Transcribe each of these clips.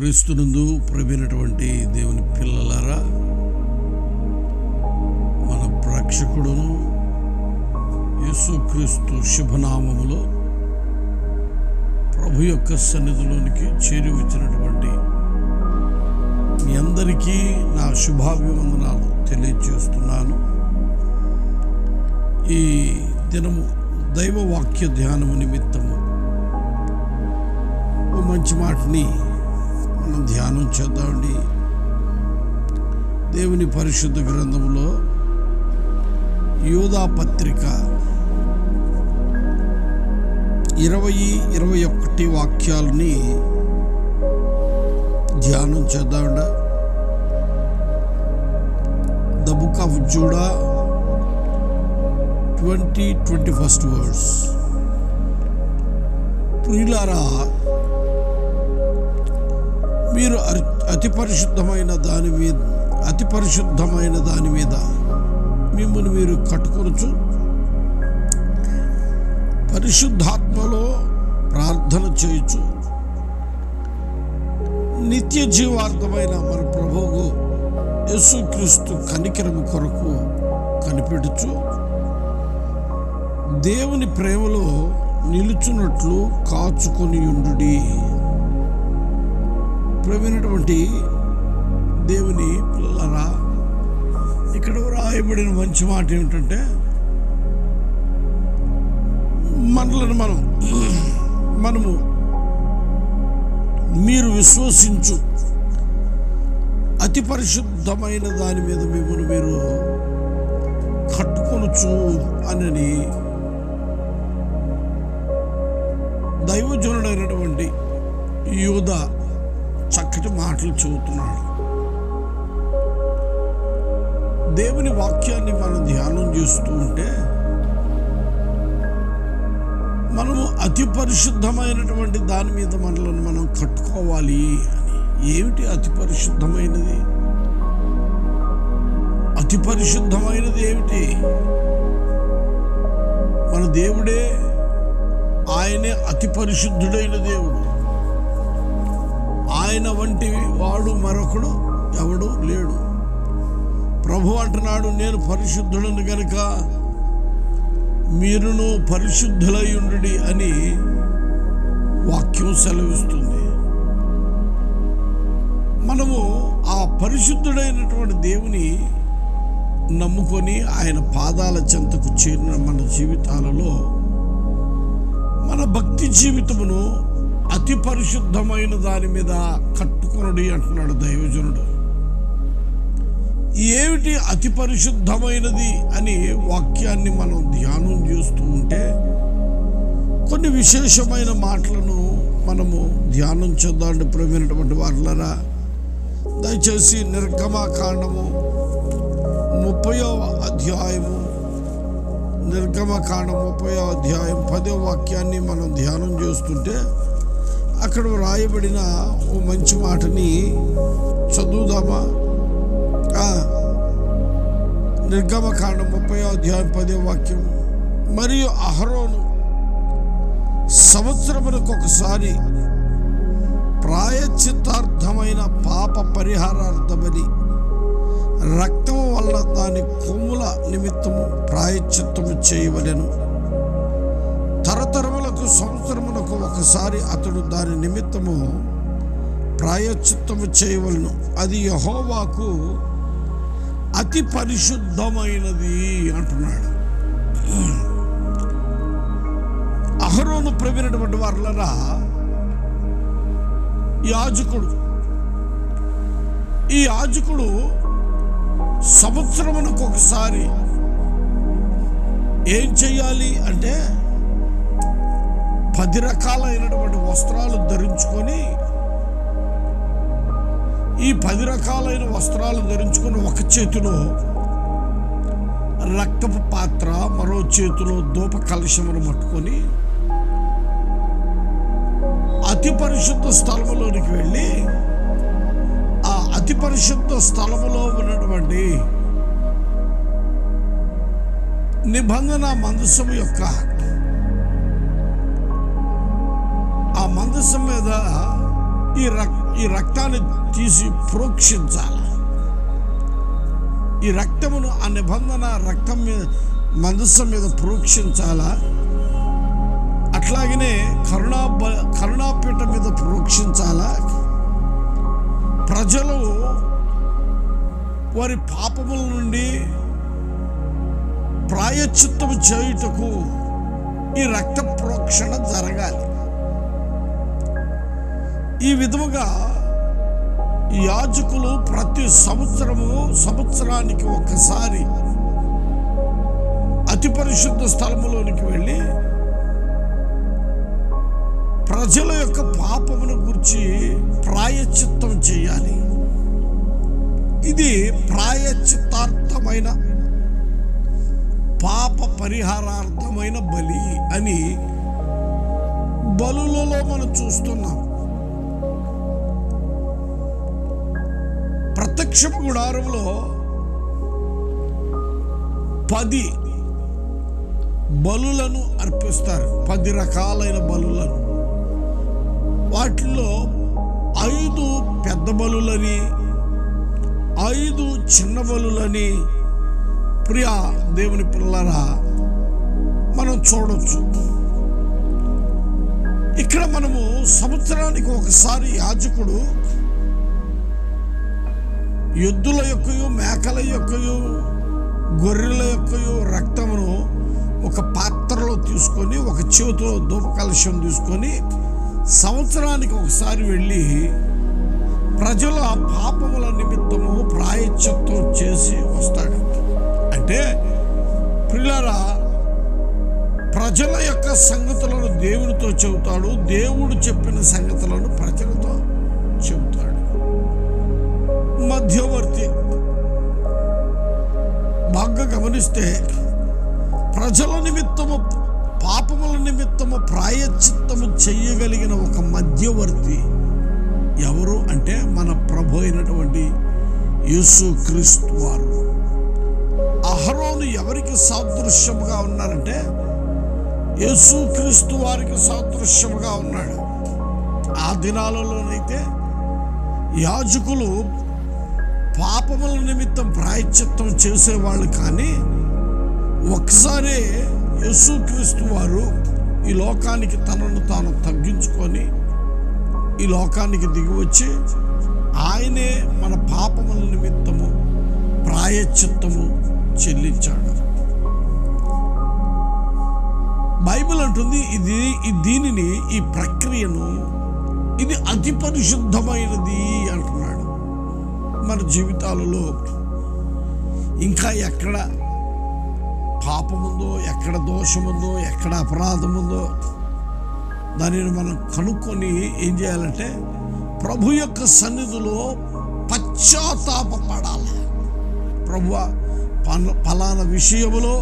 క్రీస్తునందు ప్రమైనటువంటి దేవుని పిల్లలారా మన ప్రేక్షకుడును యేసుక్రీస్తు శుభనామములో ప్రభు యొక్క సన్నిధిలోనికి చేరి వచ్చినటువంటి మీ అందరికీ నా శుభాభివందనాలు తెలియజేస్తున్నాను. ఈ దినము దైవ వాక్య ధ్యానము నిమిత్తము ఓ మంచి మాటని మనం ధ్యానం చేద్దామండి దేవుని పరిశుద్ధ గ్రంథంలో యూదా పత్రిక ఇరవై ఇరవై ఒకటి వాక్యాలని ధ్యానం చేద్దామండ the book of Judah twenty twenty first words. ప్రియులారా మీరు అతి పరిశుద్ధమైన దాని మీద అతి పరిశుద్ధమైన దాని మీద మిమ్మల్ని మీరు కట్టుకొనచ్చు. పరిశుద్ధాత్మలో ప్రార్థన చేయొచ్చు. నిత్య జీవార్థమైన మన ప్రభువు యేసుక్రీస్తు కనికరము కొరకు కనిపెడుచు. దేవుని ప్రేమలో నిలుచున్నట్లు కాచుకొని ఉండు ప్రవీణటువంటి దేవుని పిల్లరా ఇక్కడ రాయబడిన మంచి మాట ఏమిటంటే మనలను మనం మనము మీరు విశ్వసించు అతి పరిశుద్ధమైన దాని మీద మిమ్మల్ని మీరు కట్టుకొనచ్చు అని దైవజనుడైనటువంటి యూద చక్కటి మాటలు చెబుతున్నాడు. దేవుని వాక్యాన్ని మనం ధ్యానం చేస్తూ ఉంటే మనము అతి పరిశుద్ధమైనటువంటి దాని మీద మనలను మనం కట్టుకోవాలి అని. ఏమిటి అతి పరిశుద్ధమైనది? అతి పరిశుద్ధమైనది ఏమిటి? మన దేవుడే ఆయనే అతి పరిశుద్ధుడైన దేవుడు. ఆయన వంటి వాడు మరొకడు ఎవడు లేడు. ప్రభు అంటున్నాడు నేను పరిశుద్ధుడను గనుక మీరును పరిశుద్ధులై అని వాక్యం సెలవిస్తుంది. మనము ఆ పరిశుద్ధుడైనటువంటి దేవుని నమ్ముకొని ఆయన పాదాల చెంతకు చేరిన మన జీవితాలలో మన భక్తి జీవితమును అతి పరిశుద్ధమైన దాని మీద కట్టుకొనడి అంటున్నాడు దైవజనుడు. ఏమిటి అతి పరిశుద్ధమైనది అని వాక్యాన్ని మనం ధ్యానం చేస్తూ ఉంటే కొన్ని విశేషమైన మాటలను మనము ధ్యానం చేద్దాం ప్రేమైనటువంటి వారులరా. దయచేసి నిర్గమకాండము ముప్పయో అధ్యాయము నిర్గమకాండం ముప్పయో అధ్యాయం పదో వాక్యాన్ని మనం ధ్యానం చేస్తుంటే అక్కడ వ్రాయబడిన ఓ మంచి మాటని చదువుదామా? ఆ, నిర్గమకాండం ముప్పై అధ్యాయం పదే వాక్యం. మరియు అహరోను సంవత్సరములకు ఒకసారి ప్రాయచిత్తార్థమైన పాప పరిహారార్థమని రక్తము వల్ల దాని కొమ్ముల నిమిత్తము ప్రాయచిత్తము చేయవలెను. తరతరములకు సంవత్సరమునకు ఒకసారి అతడు దాని నిమిత్తము ప్రాయచిత్తము చేయవలను. అది యహోవాకు అతి పరిశుద్ధమైనది అంటున్నాడు. అహరోను ప్రవీణటువంటి వారులరా యాజకుడు ఈ యాజకుడు సంవత్సరమునకు ఒకసారి ఏం చేయాలి అంటే పది రకాలైనటువంటి వస్త్రాలు ధరించుకొని ఈ పది రకాలైన వస్త్రాలు ధరించుకొని ఒక చేతిలో రక్తపు పాత్ర మరో చేతిలో ధూప కలశమును పట్టుకొని అతి పరిశుద్ధ స్థలములోనికి వెళ్ళి ఆ అతి పరిశుద్ధ స్థలములో ఉన్నటువంటి నిబంధన మందసము యొక్క మనసు మీద ఈ రక్ ఈ రక్తాన్ని తీసి ప్రోక్షించాలి. ఈ రక్తమును ఆ నిబంధన రక్తం మీద మందస్సం మీద ప్రోక్షించాలా? అట్లాగనే కరుణా బ- కరుణాపీఠ మీద ప్రోక్షించాలా? ప్రజలు వారి పాపముల నుండి ప్రాయచిత్తము చేయుటకు ఈ రక్త ప్రోక్షణ జరగాలి. ఈ విధముగా యాజకులు ప్రతి సంవత్సరము సంవత్సరానికి ఒకసారి అతి పరిశుద్ధ స్థలములోనికి వెళ్ళి ప్రజల యొక్క పాపమును గురించి ప్రాయశ్చిత్తం చేయాలి. ఇది ప్రాయశ్చిత్తార్థమైన పాప పరిహారార్థమైన బలి అని బలులలో మనం చూస్తున్నాం. ప్రత్యక్షపు గుడారంలో పది బలులను అర్పిస్తారు. పది రకాలైన బలులను. వాటిలో ఐదు పెద్ద బలులని ఐదు చిన్న బలులని ప్రియ దేవుని పిల్లరా మనం చూడవచ్చు ఇక్కడ మనము సంవత్సరానికి ఒకసారి యాజకుడు ఎద్దుల యొక్కయు మేకల యొక్కయు గొర్రెల యొక్కయు రక్తమును ఒక పాత్రలో తీసుకొని ఒక చేతిలో ధూప తీసుకొని సంవత్సరానికి ఒకసారి వెళ్ళి ప్రజల పాపముల నిమిత్తము ప్రాయశ్చిత్తం చేసి వస్తాడు. అంటే పిల్లరా ప్రజల యొక్క సంగతులను దేవునితో చెబుతాడు. దేవుడు చెప్పిన సంగతులను ప్రజలతో గమనిస్తే ప్రజల నిమిత్తము పాపముల నిమిత్తము ప్రాయశ్చిత్తము చెయ్యగలిగిన ఒక మధ్యవర్తి ఎవరు అంటే మన ప్రభు అయినటువంటి యేసు క్రీస్తు వారు. అహరోను ఎవరికి సాదృశ్యముగా ఉన్నారంటే యేసు క్రీస్తు వారికి సాదృశ్యముగా ఉన్నాడు. ఆ దినాలలోనైతే యాజకులు పాపముల నిమిత్తం ప్రాయశ్చిత్తం చేసేవాళ్ళు కానీ ఒకసారి యేసుక్రీస్తు వారు ఈ లోకానికి తనను తాను తగ్గించుకొని ఈ లోకానికి దిగివచ్చి ఆయనే మన పాపముల నిమిత్తము ప్రాయశ్చిత్తము చెల్లించాడు. బైబిల్ అంటుంది ఇది దీనిని ఈ ప్రక్రియను ఇది అతి పరిశుద్ధమైనది అంటున్నాడు. మన జీవితాలలో ఇంకా ఎక్కడ పాపముందో ఎక్కడ దోషముందో ఎక్కడ అపరాధముందో దానిని మనం కనుక్కొని ఏం చేయాలంటే ప్రభు యొక్క సన్నిధిలో పశ్చాత్తాపడాలి ప్రభు ఫలానా విషయములో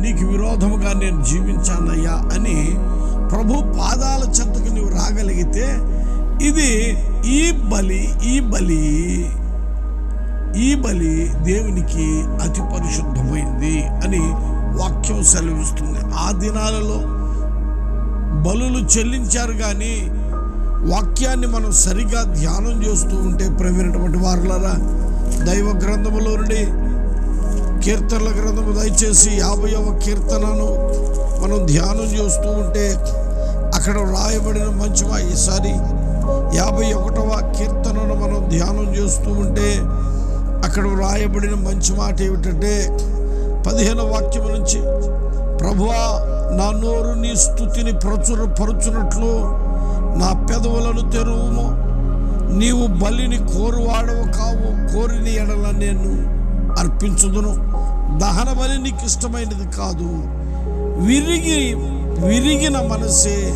నీకు విరోధముగా నేను జీవించానయ్యా అని ప్రభు పాదాల చెంతకు నీవు రాగలిగితే ఇది ఈ బలి ఈ బలి. ఈ బలి దేవునికి అతి పరిశుద్ధమైంది అని వాక్యం సెలవిస్తుంది. ఆ దినాలలో బలులు చెల్లించారు కానీ వాక్యాన్ని మనం సరిగా ధ్యానం చేస్తూ ఉంటే ప్రవీణటువంటి వారులరా దైవ గ్రంథములో నుండి కీర్తనల గ్రంథము దయచేసి యాభైవ కీర్తనను మనం ధ్యానం చేస్తూ ఉంటే అక్కడ రాయబడిన మంచివా ఈసారి యాభై ఒకటవ కీర్తనను మనం ధ్యానం చేస్తూ ఉంటే అక్కడ వ్రాయబడిన మంచి మాట ఏమిటంటే పదిహేను వాక్యం నుంచి ప్రభువా నా నోరు నీ స్థుతిని ప్రచుర పరుచునట్లు నా పెదవులను తెరువుము. నీవు బలిని కోరువాడవు కావు కోరిని ఎడల నేను అర్పించుదును. దహన బలి నీకు ఇష్టమైనది కాదు. విరిగి విరిగిన మనసే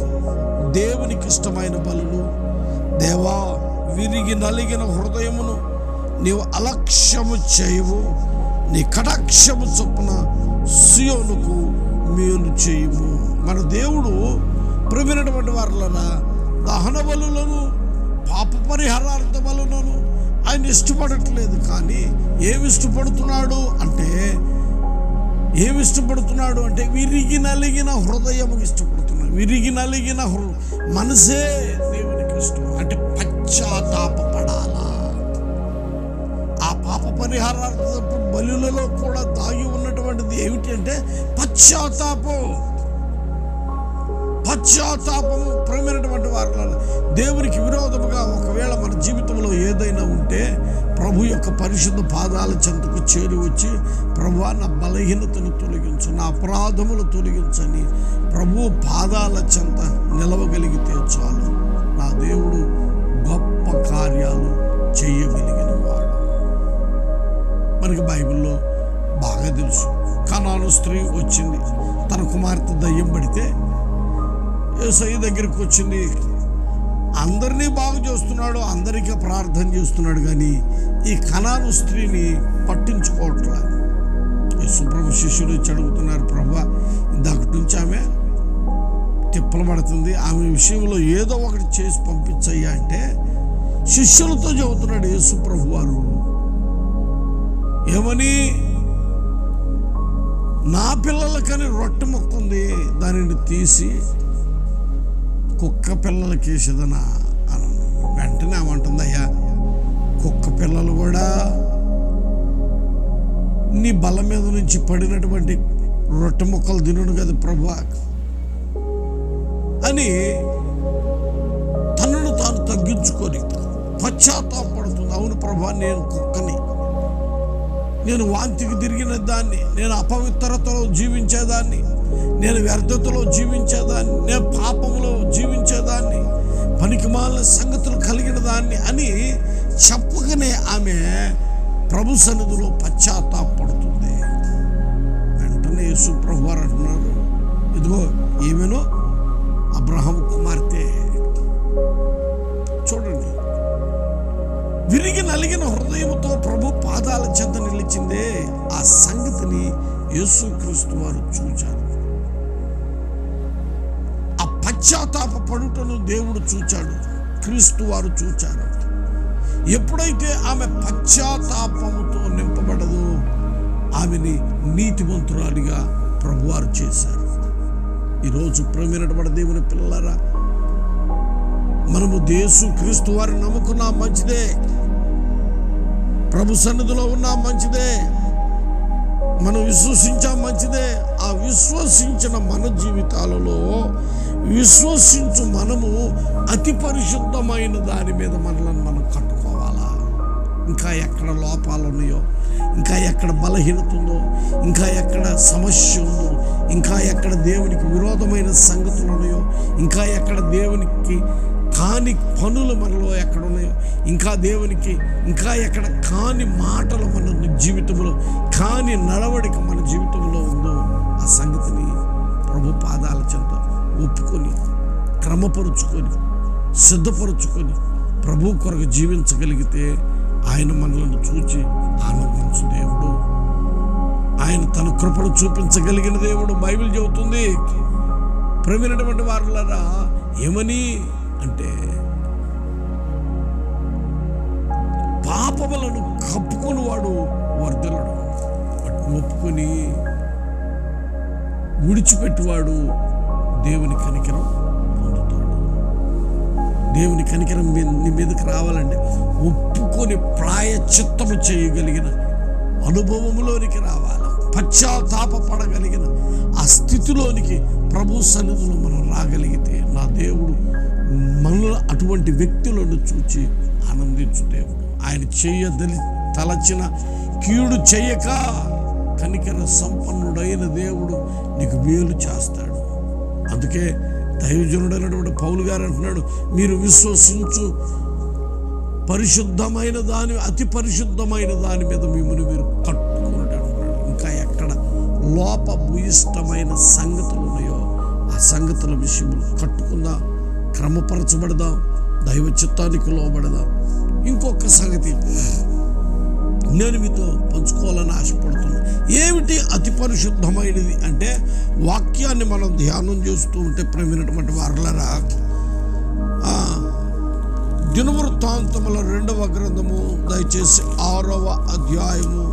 దేవునికి ఇష్టమైన బలులు. దేవా విరిగి నలిగిన హృదయమును నీవు అలక్ష్యము చేయవు. నీ కటాక్షము చొప్పున సుయోనుకు మేలు చేయము. మన దేవుడు ప్రవీణటువంటి వారులరా దహన బలులను పాప పరిహారార్థ బలులను ఆయన ఇష్టపడట్లేదు. కానీ ఏమి ఇష్టపడుతున్నాడు అంటే ఏమి ఇష్టపడుతున్నాడు అంటే విరిగి నలిగిన హృదయం ఇష్టపడుతున్నాడు. విరిగి నలిగిన హృ మనసే దేవునికి ఇష్టం. అంటే పశ్చాత్తాపడాలా ఆ బలులలో కూడా దాగి ఉన్నటువంటిది ఏమిటంటే అంటే పశ్చాత్తాపం పశ్చాత్తాపము ప్రేమైనటువంటి వారిలో దేవునికి విరోధముగా ఒకవేళ మన జీవితంలో ఏదైనా ఉంటే ప్రభు యొక్క పరిశుద్ధ పాదాల చెంతకు చేరి వచ్చి ప్రభు నా బలహీనతను తొలగించు నా అపరాధములు తొలగించని ప్రభు పాదాల చెంత నిలవగలిగితే చాలు. నా దేవుడు గొప్ప కార్యాలు చేయగలిగిన మనకి బైబిల్లో బాగా తెలుసు. కనాను స్త్రీ వచ్చింది. తన కుమార్తె దయ్యం పడితే ఏసై దగ్గరికి వచ్చింది. అందరినీ బాగు చేస్తున్నాడు అందరికీ ప్రార్థన చేస్తున్నాడు కానీ ఈ కణాను స్త్రీని పట్టించుకోవట్లేదు యశుప్రభు శిష్యుడు వచ్చి అడుగుతున్నారు ప్రభా ఇందాకటి నుంచి ఆమె తిప్పలు పడుతుంది. ఆమె విషయంలో ఏదో ఒకటి చేసి పంపించయ్యా అంటే శిష్యులతో చెబుతున్నాడు యేసుప్రభు వారు. ఏమని? నా పిల్లలకని రొట్టె మొక్క ఉంది దానిని తీసి కుక్క పిల్లలకి వేసేదనా అని వెంటనే ఏమంటుంది అయ్యా కుక్క పిల్లలు కూడా నీ బల మీద నుంచి పడినటువంటి రొట్టె ముక్కలు తినడు కదా ప్రభా. అని తనను తాను తగ్గించుకొని పశ్చాత్తాపడుతుంది అవును ప్రభా నేను కుక్కని నేను వాంతికి తిరిగిన దాన్ని నేను అపవిత్రతలో జీవించేదాన్ని నేను వ్యర్థతలో జీవించేదాన్ని నేను పాపంలో జీవించేదాన్ని పనికిమాలిన సంగతులు కలిగిన దాన్ని అని చెప్పగానే ఆమె ప్రభు సన్నిధిలో పశ్చాత్తాపడుతుంది వెంటనే యేసు ప్రభు వారు అంటున్నారు ఇదిగో ఏమేనో అబ్రహం విరిగి నలిగిన హృదయంతో ప్రభు పాదాల చెంత నిలిచిందే ఆ సంగతిని యేసుక్రీస్తు వారు చూచారు. ఆ పశ్చాత్తాప పడుటను దేవుడు చూచాడు. క్రీస్తు వారు చూచారు. ఎప్పుడైతే ఆమె పశ్చాత్తాపముతో నింపబడదో ఆమెని నీతిమంతురాలిగా ప్రభువారు చేశారు. ఈరోజు ప్రేమైనటువంటి దేవుని పిల్లలారా మనము దేశు క్రీస్తు వారిని నమ్ముకున్నా మంచిదే. ప్రభు సన్నిధిలో ఉన్నా మంచిదే. మనం విశ్వసించా మంచిదే. ఆ విశ్వసించిన మన జీవితాలలో విశ్వసించు మనము అతి పరిశుద్ధమైన దాని మీద మనల్ని మనం కట్టుకోవాలా? ఇంకా ఎక్కడ లోపాలు ఉన్నాయో ఇంకా ఎక్కడ బలహీనత ఉందో ఇంకా ఎక్కడ సమస్య ఉందో ఇంకా ఎక్కడ దేవునికి విరోధమైన సంగతులు ఉన్నాయో ఇంకా ఎక్కడ దేవునికి కాని పనులు మనలో ఎక్కడ ఉన్నాయో ఇంకా దేవునికి ఇంకా ఎక్కడ కాని మాటలు మన జీవితంలో కాని నడవడిక మన జీవితంలో ఉందో ఆ సంగతిని ప్రభు పాదాల చెంత ఒప్పుకొని క్రమపరుచుకొని సిద్ధపరుచుకొని ప్రభు కొరకు జీవించగలిగితే ఆయన మనలను చూచి ఆనందించు దేవుడు. ఆయన తన కృపను చూపించగలిగిన దేవుడు బైబిల్ చెబుతుంది. ప్రవీణటువంటి వారులరా ఏమని అంటే పాపములను కప్పుకొని వాడు వర్ధలడు వాటిని ఒప్పుకొని విడిచిపెట్టువాడు దేవుని కనికరం పొందుతాడు. దేవుని కనికరం మీ నీ మీదకి రావాలంటే ఒప్పుకొని ప్రాయచిత్తము చేయగలిగిన అనుభవంలోనికి రావాలి. పశ్చాత్తాపడగలిగిన ఆ స్థితిలోనికి ప్రభు సన్నిధిలో మనం రాగలిగితే నా దేవుడు మనలో అటువంటి వ్యక్తులను చూచి ఆనందించు దేవుడు. ఆయన చేయదలి తలచిన కీడు చేయక కనికర సంపన్నుడైన దేవుడు నీకు మేలు చేస్తాడు. అందుకే దైవజనుడైనటువంటి పౌలు గారు అంటున్నాడు మీరు విశ్వసించు పరిశుద్ధమైన దాని అతి పరిశుద్ధమైన దాని మీద మిమ్మల్ని మీరు కట్టుకున్నట్టు అంటున్నాడు. ఇంకా ఎక్కడ లోపభూయిష్టమైన సంగతులు ఉన్నాయో ఆ సంగతుల విషయంలో కట్టుకుందాం. క్రమపరచబడదాం దైవ చిత్తానికి లోబడదాం. ఇంకొక సంగతి నేను మీతో పంచుకోవాలని ఆశపడుతున్నా ఏమిటి అతి పరిశుద్ధమైనది అంటే వాక్యాన్ని మనం ధ్యానం చేస్తూ ఉంటే ప్రేమైనటువంటి వారలరా? దినవృత్తాంతముల రెండవ గ్రంథము దయచేసి ఆరవ అధ్యాయము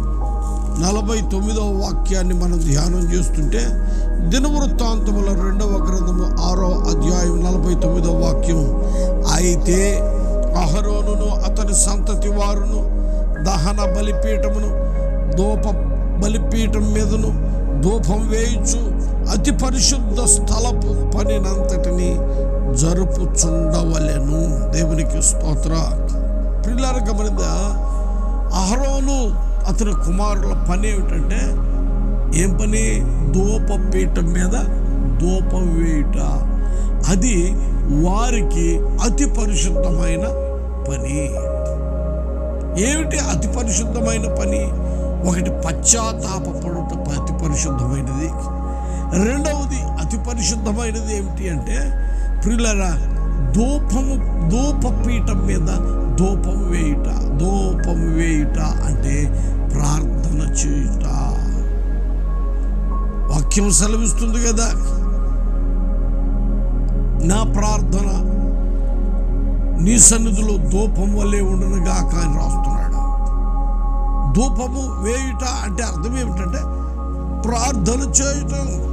నలభై తొమ్మిదవ వాక్యాన్ని మనం ధ్యానం చేస్తుంటే దినవృత్తాంతముల రెండవ గ్రంథము ఆరో అధ్యాయం నలభై తొమ్మిదవ వాక్యం అయితే అహరోనును అతని సంతతి వారును దహన బలిపీఠమును దూప బలిపీఠం మీదను ధూపం వేయుచు అతి పరిశుద్ధ స్థలపు పనినంతటిని జరుపుచుండవలెను. దేవునికి స్తోత్ర. పిల్లలు గమనింద? అహరోను అతని కుమారుల పని ఏమిటంటే ఏం పని? ధూపపీఠం మీద దూపం వేయుట అది వారికి అతి పరిశుద్ధమైన పని. ఏమిటి అతి పరిశుద్ధమైన పని? ఒకటి పశ్చాత్తాపడుట అతి పరిశుద్ధమైనది. రెండవది అతి పరిశుద్ధమైనది ఏమిటి అంటే ప్రిల్లరా ధూపము ధూపపీఠం మీద ధూపం వేయుట. ధూపం వేయుట అంటే ప్రార్థన చేయుట. వాక్యం సెలవిస్తుంది కదా. నా ప్రార్థన నీ సన్నిధిలో ధూపం వల్లే ఉండనుగాక అని రాస్తున్నాడు. ధూపము వేయుట అంటే అర్థం ఏమిటంటే ప్రార్థన చేయటం.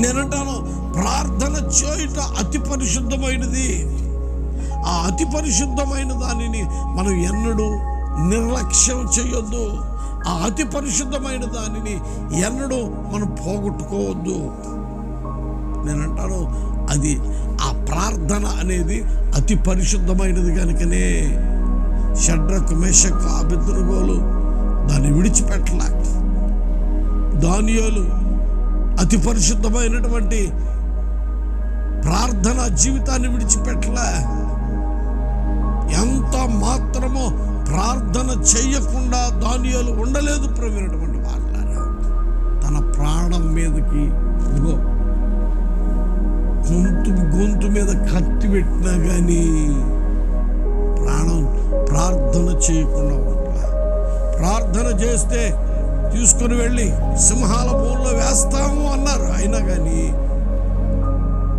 నేనంటాను ప్రార్థన చేయుట అతి పరిశుద్ధమైనది. ఆ అతి పరిశుద్ధమైన దానిని మనం ఎన్నడూ నిర్లక్ష్యం చేయొద్దు. ఆ అతి పరిశుద్ధమైన దానిని ఎన్నడూ మనం పోగొట్టుకోవద్దు. నేనంటాను అది ఆ ప్రార్థన అనేది అతి పరిశుద్ధమైనది కనుకనే. షడ్రకు మేషకు అభిద్రగోలు దాన్ని విడిచిపెట్టలే. దానియాలు అతి పరిశుద్ధమైనటువంటి ప్రార్థన జీవితాన్ని విడిచిపెట్టలే. ఎంత మాత్రమో ప్రార్థన చేయకుండా దానియాలు ఉండలేదు ప్రవీణటువంటి వాళ్ళారా తన ప్రాణం మీదకి ఇదిగో గొంతు గొంతు మీద కత్తి పెట్టినా కానీ ప్రాణం ప్రార్థన చేయకుండా ఉంటా ప్రార్థన చేస్తే తీసుకొని వెళ్ళి సింహాల భూమిలో వేస్తాము అన్నారు. అయినా కానీ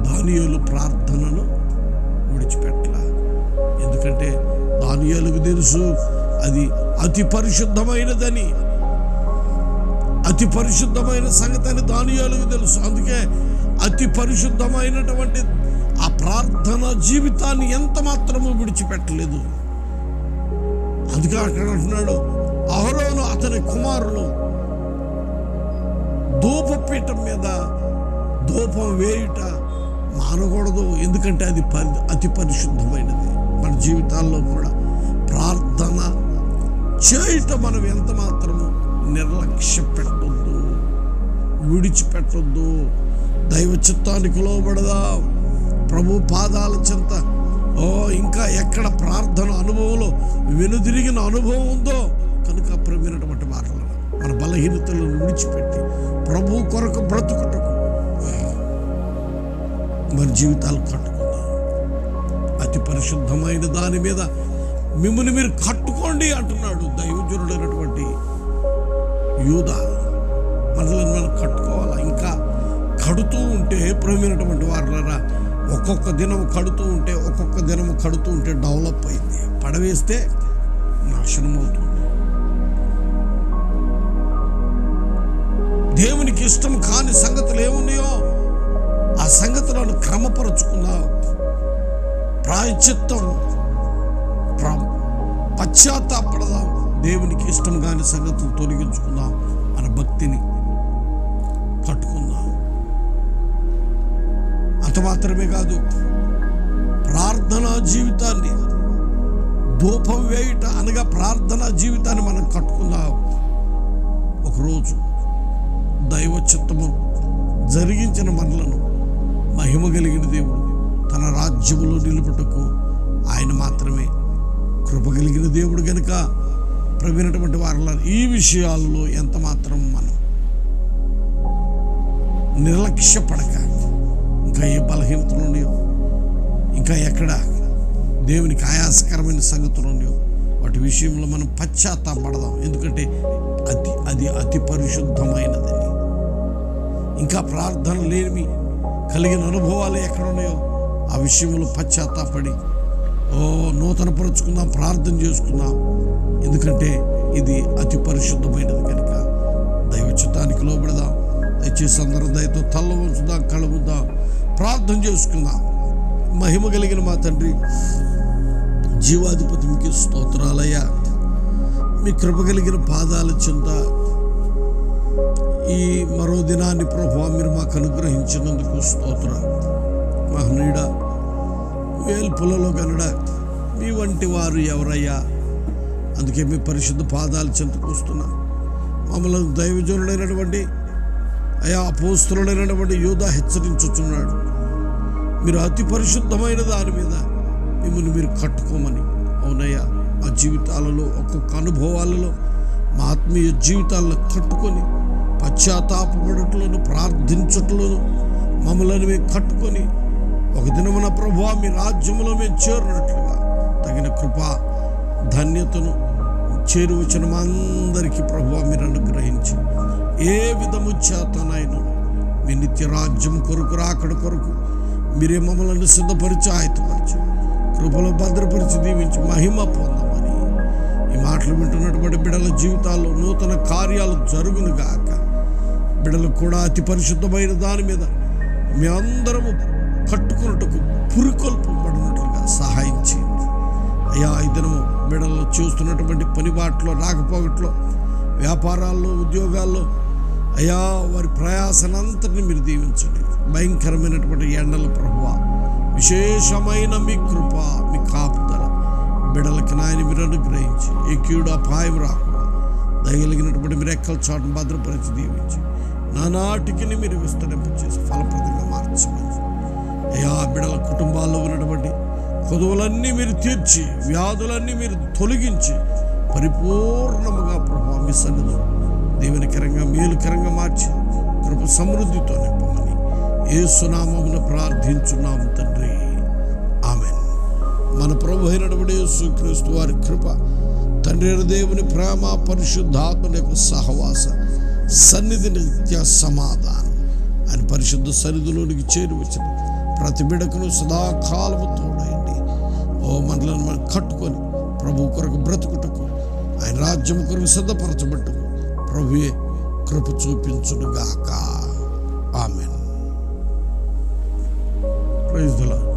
దానియాలు ప్రార్థనను విడిచిపెట్టాల. ఎందుకంటే దానియాలకు తెలుసు. అది అతి పరిశుద్ధమైనదని. అతి పరిశుద్ధమైన సంగతి అని దానియాలకు తెలుసు. అందుకే అతి పరిశుద్ధమైనటువంటి ఆ ప్రార్థన జీవితాన్ని ఎంత మాత్రము విడిచిపెట్టలేదు. అందుకే అక్కడ అంటున్నాడు అహరోను అతని కుమారులు ధూపపీఠం మీద ధూపం వేయుట మానకూడదు. ఎందుకంటే అది పరి అతి పరిశుద్ధమైనది మన జీవితాల్లో కూడా. ప్రార్థన చేయటం మనం ఎంత మాత్రము నిర్లక్ష్య పెట్టొద్దు విడిచిపెట్టొద్దు. దైవ చిత్తానికి లోబడదాం? ప్రభు పాదాల చింత. ఓ ఇంకా ఎక్కడ ప్రార్థన అనుభవంలో వెనుదిరిగిన అనుభవం ఉందో కనుక ప్రమినటువంటి మాటలు మన బలహీనతలను విడిచిపెట్టి ప్రభు కొరకు బ్రతుకుటకు. మన జీవితాలు కట్టుకుందాం. అతి పరిశుద్ధమైన దాని మీద మిమ్మల్ని మీరు కట్టుకోండి అంటున్నాడు దైవజనుడైనటువంటి యూదా. మనల్ని మనం కట్టుకోవాలా? ఇంకా కడుతూ ఉంటే ప్రేమైనటువంటి వారులరా ఒక్కొక్క దినం కడుతూ ఉంటే ఒక్కొక్క దినం కడుతూ ఉంటే డెవలప్ అయింది. పడవేస్తే నాశనం అవుతుంది. దేవునికి ఇష్టం కాని సంగతులు ఏమున్నాయో ఆ సంగతులను క్రమపరుచుకుందాం. ప్రాయచిత్తం ప్ర- పశ్చాత్తాపడదాం. దేవునికి ఇష్టం కాని సంగతులు తొలగించుకుందాం మన భక్తిని కట్టుకుందాం అంత మాత్రమే కాదు ప్రార్థనా జీవితాన్ని ధూపం వేయుట అనగా ప్రార్థనా జీవితాన్ని మనం కట్టుకుందాం. ఒకరోజు దైవ చిత్తము జరిగించిన మనలను మహిమ కలిగిన దేవుడు తన రాజ్యములో నిలుపుటకు ఆయన మాత్రమే కృప కలిగిన దేవుడు కనుక ప్రవీణటువంటి వారిలో ఈ విషయాలలో ఎంత మాత్రం మనం నిర్లక్ష్యపడక ఇంకా ఏ బలహీనతలు ఉన్నాయో ఇంకా ఎక్కడ దేవునికి ఆయాసకరమైన సంగతులు ఉన్నాయో వాటి విషయంలో మనం పశ్చాత్తాపడదాం ఎందుకంటే అతి అది అతి పరిశుద్ధమైనదని ఇంకా ప్రార్థన లేనివి కలిగిన అనుభవాలు ఎక్కడ ఉన్నాయో ఆ విషయంలో పశ్చాత్తాపడి ఓ నూతన పరుచుకుందాం ప్రార్థన చేసుకుందాం. ఎందుకంటే ఇది అతి పరిశుద్ధమైనది కనుక. దైవ చిత్తానికి లోబడదాం. దయచేసి అందరూ దయతో తల్ల ఉంచుదాం కళముద్దాం ప్రార్థన చేసుకుందాం. మహిమ కలిగిన మా తండ్రి జీవాధిపతి మీకు స్తోత్రాలయ్యా. మీ కృప కలిగిన పాదాల చింత ఈ మరో దినాన్ని ప్రభావ మీరు మాకు అనుగ్రహించినందుకు స్తోత్ర. మహనీయుడా వేల్పులలో కనడ మీ వంటి వారు ఎవరయ్యా? అందుకే మీ పరిశుద్ధ పాదాలు చెంతకు మమ్మల్ని దైవజనుడైనటువంటి అయా అపోస్తులైనటువంటి యోధ హెచ్చరించుచున్నాడు. మీరు అతి పరిశుద్ధమైన దాని మీద మిమ్మల్ని మీరు కట్టుకోమని. అవునయ్యా మా జీవితాలలో ఒక్కొక్క అనుభవాలలో మా ఆత్మీయ జీవితాలను కట్టుకొని పశ్చాత్తాపడట్లను ప్రార్థించట్లను మమ్మల్ని మేము కట్టుకొని ఒక దినమున ప్రభు మీ రాజ్యంలో మేము చేరినట్లుగా తగిన కృప ధన్యతను చేరువచ్చిన మా అందరికీ ప్రభు మీరు అనుగ్రహించి. ఏ విధము చేతనైనా మీ నిత్య రాజ్యం కొరకు రాకడ కొరకు మీరే మమ్మల్ని సిద్ధపరిచి ఆయతపరిచి కృపలో భద్రపరిచి దీవించి మహిమ పొందమని ఈ మాటలు వింటున్నటువంటి బిడల జీవితాల్లో నూతన కార్యాలు జరుగును గాక. బిడలు కూడా అతి పరిశుద్ధమైన దాని మీద మీ అందరము కట్టుకున్నట్టుకు పురికొల్పబడినట్లుగా సహాయం చేయండి. అయ్యా ఈ దినము బిడల్లో చూస్తున్నటువంటి పనిబాట్లో రాకపోకట్లో వ్యాపారాల్లో ఉద్యోగాల్లో అయ్యా వారి ప్రయాసనంతటిని మీరు దీవించండి. భయంకరమైనటువంటి ఎండల ప్రభువ విశేషమైన మీ కృప మీ కాపుదల. బిడలకి నాయన మీరు అనుగ్రహించి ఏ కీడు అపాయం రాకుండా దయగలిగినటువంటి మీరు ఎక్కల చాటును భద్రపరిచి దీవించి నానాటికి మీరు విస్తరింపచేసి ఫలప్రదంగా మార్చమని అయ్యా బిడల కుటుంబాల్లో ఉన్నటువంటి కొదువులన్నీ మీరు తీర్చి వ్యాధులన్నీ మీరు తొలగించి పరిపూర్ణముగా ప్రభావ మీ సన్నిధి దీవెనకరంగా మేలుకరంగా మార్చి కృప సమృద్ధితో నింపమని ఏ సునామమున ప్రార్థించున్నాము తండ్రి. ఆమెన్. మన ప్రభు అయినటువంటి యేసుక్రీస్తు వారి కృప తండ్రి దేవుని ప్రేమ పరిశుద్ధాత్మ యొక్క సహవాస సన్నిధి నిత్య సమాధానం ఆయన పరిశుద్ధ సన్నిధిలోనికి చేరి ప్రతి బిడకును సదాకాలము తోడయండి ఓ మనలను మనం కట్టుకొని ప్రభు కొరకు బ్రతుకుటకు ఆయన రాజ్యం కొరకు సిద్ధపరచబట్టుకు ప్రభువే కృప చూపించునుగాక. ఆమెన్. ప్రైజ్లా